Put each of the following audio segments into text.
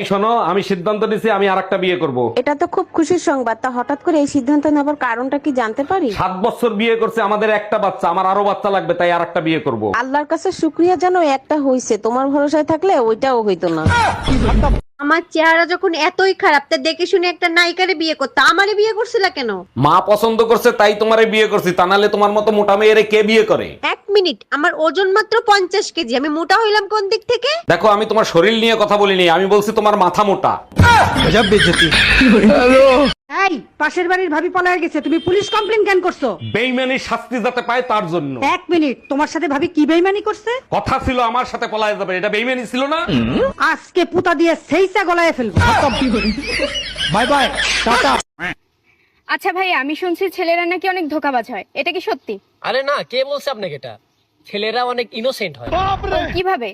এই শোনো আমি সিদ্ধান্ত নিছি আমি আর বিয়ে করব। এটা তো খুব খুশির সংবাদ। তা হঠাৎ করে এই সিদ্ধান্ত নেবার কারণটা কি জানতে পারি? সাত বছর বিয়ে করছে আমাদের একটা বাচ্চা আমার আরও বাচ্চা লাগবে তাই আর বিয়ে করব। আল্লাহর কাছে শুক্রিয়া জানো একটা হইছে। তোমার ভরসায় থাকলে ওইটাও হইতো না। আমার চেহারা যখন এতই খারাপ তা দেখে শুনে একটা নায়িকারে বিয়ে করতে। আমারে বিয়ে করছিলা কেন? মা পছন্দ করছে তাই তোমারে বিয়ে করছি। তা নাহলে তোমার মতো মোটা মেয়েরে কে বিয়ে করে? এক মিনিট আমার ওজন মাত্র পঞ্চাশ কেজি আমি মোটা হইলাম কোন দিক থেকে? দেখো আমি তোমার শরীর নিয়ে কথা বলিনি আমি বলছি তোমার মাথা মোটা। এই পাশের বাড়ির ভাবি পলায় গেছে তুমি পুলিশ কমপ্লেন কেন করছ? বেইমানি শাস্তি যাতে পায় তার জন্য। এক মিনিট তোমার সাথে ভাবি কি বেইমানি করছে? কথা ছিল আমার সাথে পলায় যাবে এটা বেইমানি ছিল না? আজকে পুতা দিয়ে সেইসা গলায় ফেলব। আচ্ছা ভাই আমি শুনছি ছেলেরা নাকি অনেক ধোকাবাজ হয় এটা কি সত্যি? আরে না কে বলছে আপনাকে এটা? ছেলেরা অনেক ইনোসেন্ট হয়। কীভাবে?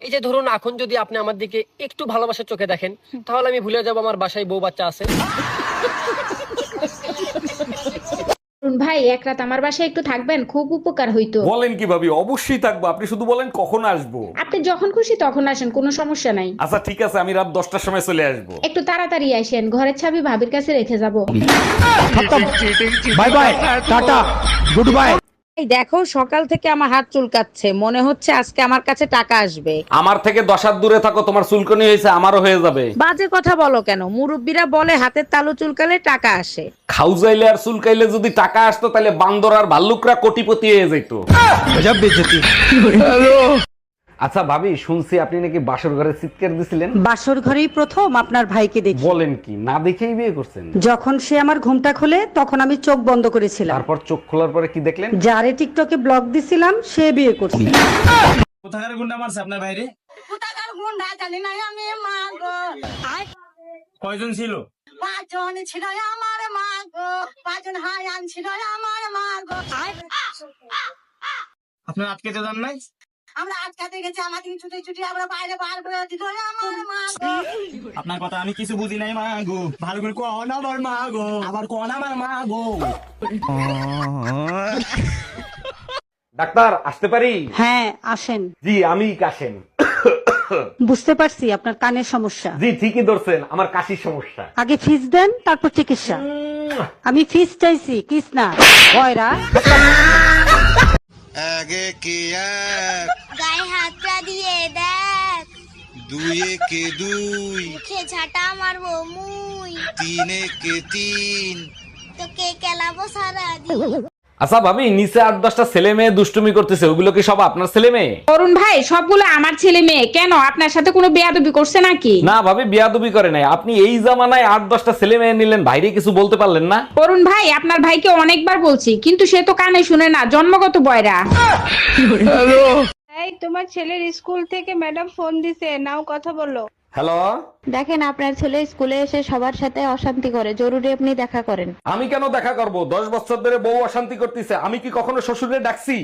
এই যে ধরুন এখন যদি আপনি আমার দিকে একটু ভালোবাসার চোখে দেখেন তাহলে আমি ভুলে যাব আমার বাসায় বউ বাচ্চা আছে। ভাই এক রাত আমার বাসায় একটু থাকবেন খুব উপকার হইতো। বলেন কি ভাবি অবশ্যই থাকব। আপনি শুধু বলেন কখন আসব। আপনি যখন খুশি তখন আসেন কোনো সমস্যা নাই। আচ্ছা ঠিক আছে আমি রাত দশটার সময় চলে আসব। একটু তাড়াতাড়ি আসেন ঘরের চাবি ভাবির কাছে রেখে যাব। Bye bye tata good bye দেখো সকাল থেকে আমার হাত চুলকাচ্ছে। মনে হচ্ছে আজকে আমার কাছে টাকা আসবে। আমার থেকে দশ হাত দূরে থাকো তোমার চুলকনি হয়েছে আমারও হয়ে যাবে। বাজে কথা বলো কেন? মুরব্বীরা বলে হাতের তালু চুলকালে টাকা আসে। খাউজাইলে আর চুলকাইলে যদি টাকা আসতো তাহলে বান্দর আর ভাল্লুকরা কোটিপতি হয়ে যেত। আচ্ছা ভাবি শুনছি আপনি নাকি বাসর ঘরে চিৎকার দিছিলেন। বাসর ঘরেই প্রথম আপনার ভাইকে দেখি। বলেন কি না দেখেই বিয়ে করছেন? যখন সে আমার ঘুমটা খোলে তখন আমি চোখ বন্ধ করেছিলাম। তারপর চোখ খোলার পরে কি দেখলেন? যারে টিকটকে ব্লক দিছিলাম সে বিয়ে করছে। কোথাকার গুন্ডা মারছে আপনার বাইরে কয়জন ছিল? পাঁচজন ছিল আমার মা গো পাঁচজন হায়ান ছিল আমার মা গো আপনার আটকে যান নাই? আমরা আটকাতে গেছি আমাকে ছুটে ছুটে আমরা বাইরে বার করে দিল আমার মা আপনার কথা আমি কিছু বুঝি নাই মা গো। ভালো করে কোন আমার মা গো। আবার কোন আমার মা গো। ডাক্তার আসতে পারি? হ্যাঁ আসেন। জি আমি কাশেম। বুঝতে পারছি আপনার কানের সমস্যা। জি ঠিকই ধরছেন আমার কাশির সমস্যা। আগে ফিস দেন তারপর চিকিৎসা। আমি ফিস চাইছি কিস না। ভয়রা আগে কে দুয়ে কে দুই। মুখে ঝাঁটা মারবো মুই। তিনে কে তিন। তোকে কেলাবো সারা আচ্ছা ভাবি নিচে আট দশটা ছেলে মেয়ে দুষ্টুমি করতেছে ওগুলো কি সব আপনার ছেলে মেয়ে? অরুণ ভাই সবগুলো আমার ছেলে মেয়ে। কেন আপনার সাথে কোনো বেয়াদবি করছে নাকি? না ভাবি বিয়াদবি করে নাই। আপনি এই জামানায় আট দশটা ছেলে মেয়ে নিলেন ভাইরে কিছু বলতে পারলেন না? অরুণ ভাই আপনার ভাইকে অনেকবার বলছি কিন্তু সে তো কানে শুনে না জন্মগত বয়রা। তোমার ছেলের স্কুল থেকে ম্যাডাম ফোন দিছে নাও কথা বলো। হ্যালো? দেখেন আপনার ছেলে স্কুলে এসে সবার সাথে অশান্তি করে জরুরি আপনি দেখা করেন। আমি কেন দেখা করব? দশ বছর ধরে বউ অশান্তি করতেছে আমি কি কখনো শ্বশুরে ডাকছি?